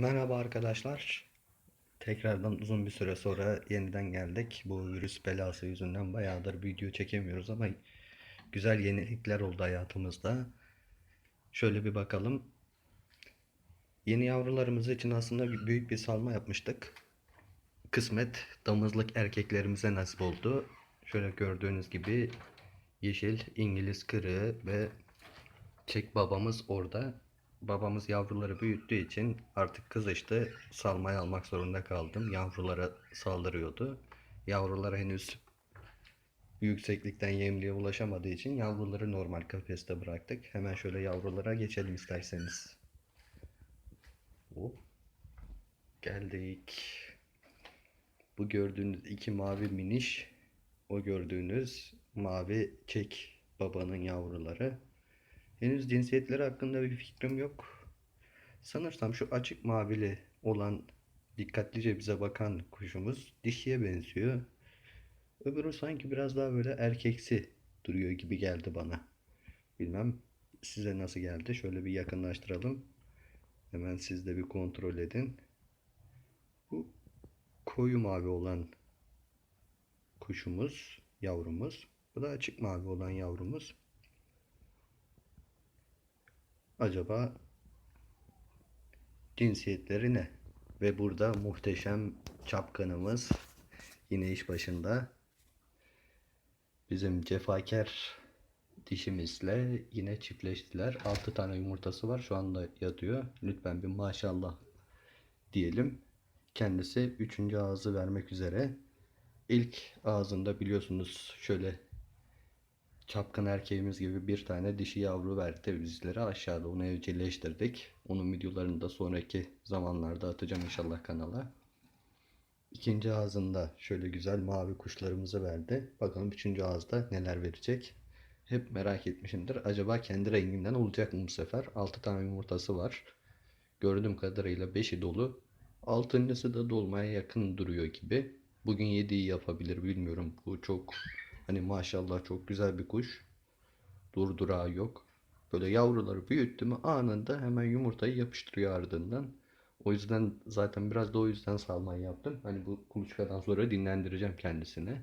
Merhaba arkadaşlar. Tekrardan uzun bir süre sonra yeniden geldik. Bu virüs belası yüzünden bayağıdır video çekemiyoruz ama güzel yenilikler oldu hayatımızda. Şöyle bir bakalım. Yeni yavrularımız için aslında büyük bir salma yapmıştık. Kısmet damızlık erkeklerimize nasip oldu. Şöyle gördüğünüz gibi yeşil İngiliz kırığı ve Çek babamız orada. Babamız yavruları büyüttüğü için artık kızıştı. Salmaya almak zorunda kaldım. Yavrulara saldırıyordu. Yavrular henüz yükseklikten yemliğe ulaşamadığı için yavruları normal kafeste bıraktık. Hemen şöyle yavrulara geçelim isterseniz. Hop. Geldik. Bu gördüğünüz iki mavi miniş. O gördüğünüz mavi çek babanın yavruları. Henüz cinsiyetleri hakkında bir fikrim yok. Sanırsam şu açık mavili olan dikkatlice bize bakan kuşumuz dişiye benziyor. Öbürü sanki biraz daha böyle erkeksi duruyor gibi geldi bana. Bilmem size nasıl geldi. Şöyle bir yakınlaştıralım. Hemen siz de bir kontrol edin. Bu koyu mavi olan kuşumuz, yavrumuz. Bu da açık mavi olan yavrumuz. Acaba cinsiyetleri ne? Ve burada muhteşem çapkınımız yine iş başında. Bizim cefakar dişimizle yine çiftleştiler. 6 tane yumurtası var. Şu anda yatıyor. Lütfen bir maşallah diyelim. Kendisi 3. ağzı vermek üzere. İlk ağzında biliyorsunuz şöyle çapkın erkeğimiz gibi bir tane dişi yavru verdi bizlere. Aşağıda onu evcilleştirdik. Onun videolarını da sonraki zamanlarda atacağım inşallah kanala. İkinci ağzında şöyle güzel mavi kuşlarımızı verdi. Bakalım üçüncü ağızda neler verecek. Hep merak etmişimdir. Acaba kendi renginden olacak mı bu sefer? 6 tane yumurtası var. Gördüğüm kadarıyla 5'i dolu. Altıncısı da dolmaya yakın duruyor gibi. Bugün 7'yi yapabilir bilmiyorum. Bu çok Hani maşallah çok güzel bir kuş. Durdurağı yok. Böyle yavruları büyüttü mü anında hemen yumurtayı yapıştırıyor ardından. O yüzden zaten biraz da o yüzden salmayı yaptım. Hani bu kuluçkadan sonra dinlendireceğim kendisini.